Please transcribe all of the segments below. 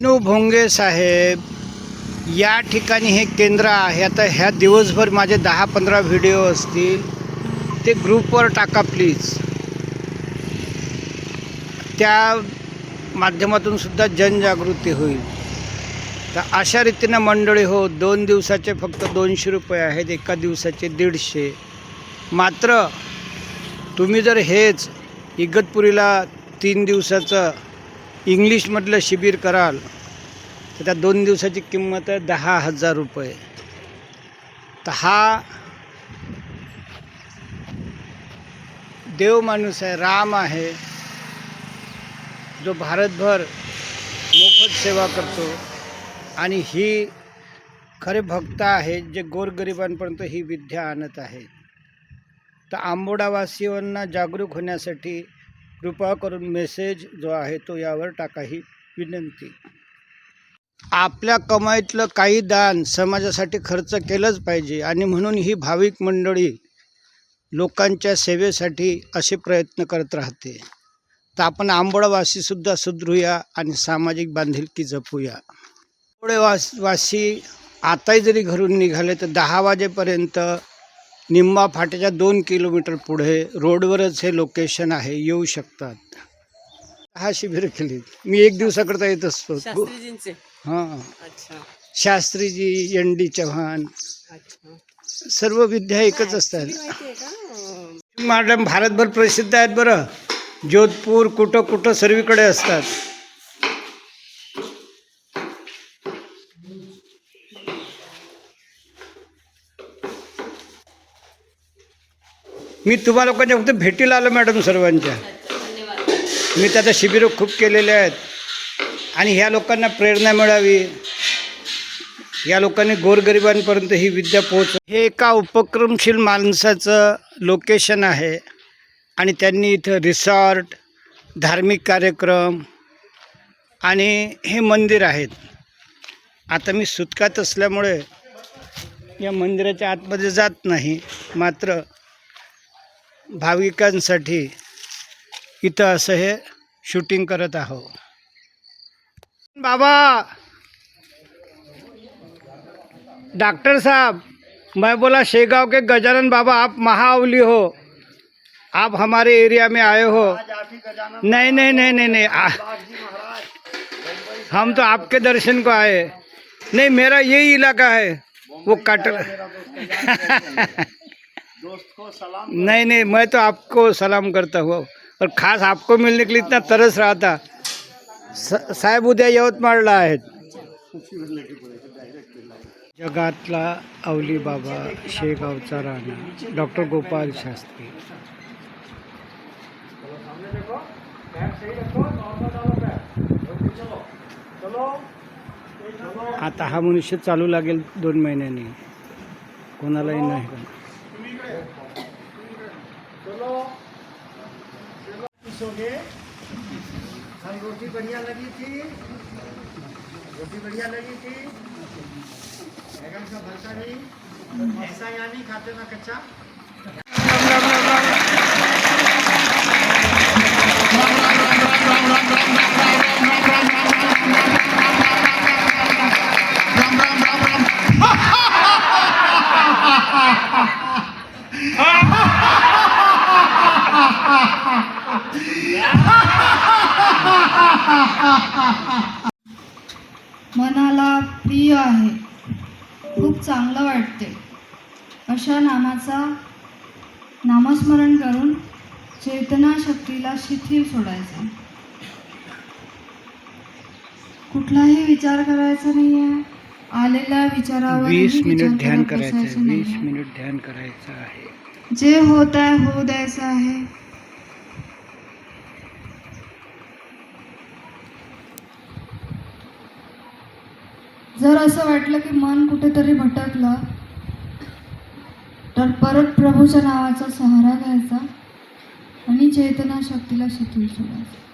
विष्णू भोंगे साहेब या ठिकाणी हे केंद्र आहे. आता ह्या दिवसभर माझे दहा पंधरा व्हिडिओ असतील. ते ग्रुपवर टाका प्लीज त्या माध्यमातून सुद्धा जनजागृती होईल. तर अशा रीतीनं मंडळी हो दोन दिवसाचे फक्त दोनशे रुपये आहेत एका दिवसाचे दीडशे. मात्र तुम्ही जर हेच इगतपुरीला तीन दिवसाचं इंग्लिशमधलं शिबिर कराल तर त्या दोन दिवसाची किंमत आहे दहा हजार रुपये. तर हा देव माणूस आहे राम आहे जो भारतभर मोफत सेवा करतो. आणि ही खरे भक्त आहेत जे गोरगरिबांपर्यंत ही विद्या आणत आहेत. तर आंबोडावासियांना जागरूक होण्यासाठी कृपा करून मेसेज जो आहे तो यावर टाका ही विनंती. आपल्या कमाईतलं काही दान समाजासाठी खर्च केलंच पाहिजे आणि म्हणून ही भाविक मंडळी लोकांच्या सेवेसाठी असे प्रयत्न करत राहते. तर आपण आंबोळवासीसुद्धा सुधरूया आणि सामाजिक बांधिलकी जपूया. आंबोडेवास वासी आताही जरी घरून निघाले तर दहा वाजेपर्यंत निंबा फाट्याच्या दोन किलोमीटर पुढे रोडवरच हे लोकेशन आहे येऊ शकतात. हा शिबिर केली. मी एक दिवसाकरता येत असतो. शास्त्रीजींचे? हां. अच्छा. शास्त्रीजी एन डी चव्हाण अच्छा. सर्व विद्या एकच असतात. का? मॅडम भारतभर प्रसिद्ध आहेत बरं. जोधपूर कुठं कुठं सर्वीकडे असतात. मी तुम्हा लोकांच्या फक्त भेटीला आलो मॅडम सर्वांच्या. मी त्याचं शिबिरं खूप केलेले आहेत. आणि ह्या लोकांना प्रेरणा मिळावी. या लोकांनी गोरगरिबांपर्यंत ही विद्या पोहोच हे एका उपक्रमशील माणसाचं लोकेशन आहे. आणि त्यांनी इथं रिसॉर्ट धार्मिक कार्यक्रम आणि हे मंदिर आहेत. आता मी सुटकात असल्यामुळे या मंदिराच्या आतमध्ये जात नाही. मात्र भाविकांसाठी इथं असं हे शूटिंग करत आहोत बाबा डॉक्टर साहब, मैं बोला, शेगांव के गजानन बाबा, आप महाअवली हो। आप हमारे एरिया में आए हो। नहीं नहीं नहीं नहीं नहीं हम तो आपके दर्शन को आए। नहीं, मेरा यही इलाका है। वो काटल नहीं नहीं मैं तो आपको सलाम करता हूँ। और खास आपको मिलने के लिए इतना तरस रहा था। स- साहेब उद्या यवतमाळला आहेत। जगातला अवली बाबा शेगावचा राणा डॉक्टर गोपाल शास्त्री। आता हा मनुष्य चालू लागेल दोन महिन्यांनी. कोणालाही नाही. का रोटी बढ़िया लगी थी। रोटी बढ़िया लगी थी। बैगन का भरता नहीं? ऐसा यहाँ नहीं खाते ना कच्चा? मनाला प्रिय आहे. खूप चांगलं वाटते अशा नामाचा नामस्मरण करून चेतना शक्तीला शिथिल सोडायचा. कुठलाही विचार करायचा नाही आहे आलेल्या विचारावर वीस मिनिट ध्यान करायचं वीस मिनिट ध्यान करायचं आहे. जे होत आहे होऊ द्यायचं आहे. जर असं वाटलं की मन कुठेतरी भटकलं तर परत प्रभूच्या नावाचा सहारा घ्यायचा आणि चेतना शक्तीला शिथिल सोडायचं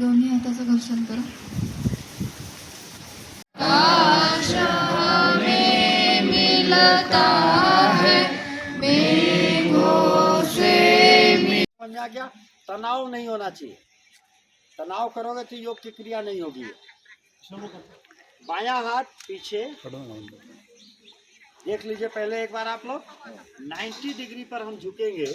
दोन्ही हाताचं घर्षण करा. मिलता आ गया तनाव नहीं होना चाहिए। तनाव करोगे तो योग की क्रिया नहीं होगी। बायां हाथ पीछे। देख लीजिए पहले एक बार आप लोग। 90 डिग्री पर हम झुकेंगे।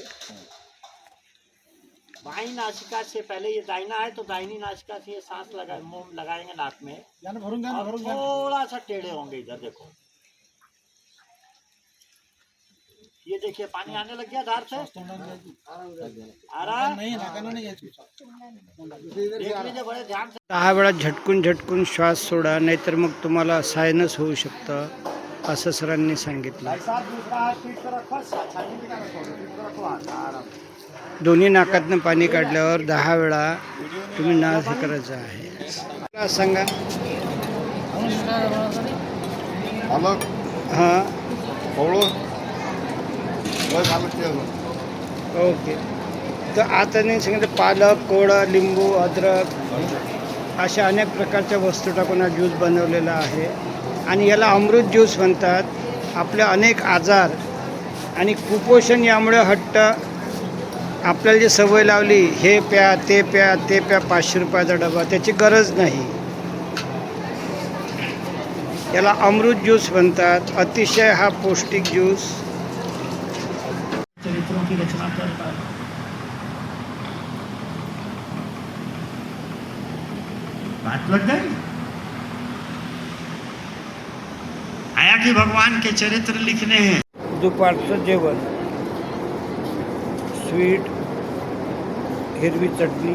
बाई नासिका से पहले ये दाहिना है तो दाहिनी नासिका से ये सांस लगा मुँह लगाएँगे नाक में। और थोड़ा सा टेढ़े होंगे इधर देखो। ये देखिए पानी आने लग गया धार से। आ रहा है देख लीजिए बड़े ध्यान से। दहा वेळा झटकून झटकून श्वास सोडा नाहीतर मग तुम्हाला सायनस होऊ शकतं असं सरांनी सांगितलं। दोन्ही नाकातनं पाणी काढल्यावर दहा वेळा तुम्ही नाश करायचं आहे. सांगा. हां. ओके. तर आता नाही सांगितलं पालक कोळं लिंबू अद्रक अशा अनेक प्रकारच्या वस्तू टाकून हा ज्यूस बनवलेला आहे. आणि याला अमृत ज्यूस म्हणतात. आपले अनेक आजार आणि कुपोषण यामुळे हट्ट आपल्याला जी सवय लावली हे प्या ते प्या ते प्या पाचशे रुपयाचा डबा त्याची गरज नाही. याला अमृत ज्यूस म्हणतात. अतिशय हा पौष्टिक ज्यूस. रचना करता है बात लग गई? आया कि भगवान के चरित्र लिखने हैं? दुपारचं जेवण स्वीट हिरवी चटनी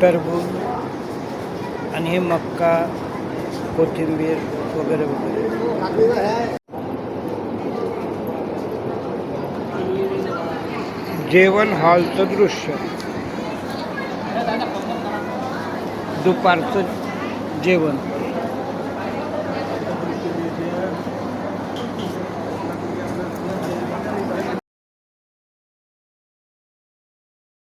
टरबूज आणि हे मक्का कोथिंबीर वगैरे वगैरे. जेवण हॉलचं दृश्य. दुपारचं जेवण.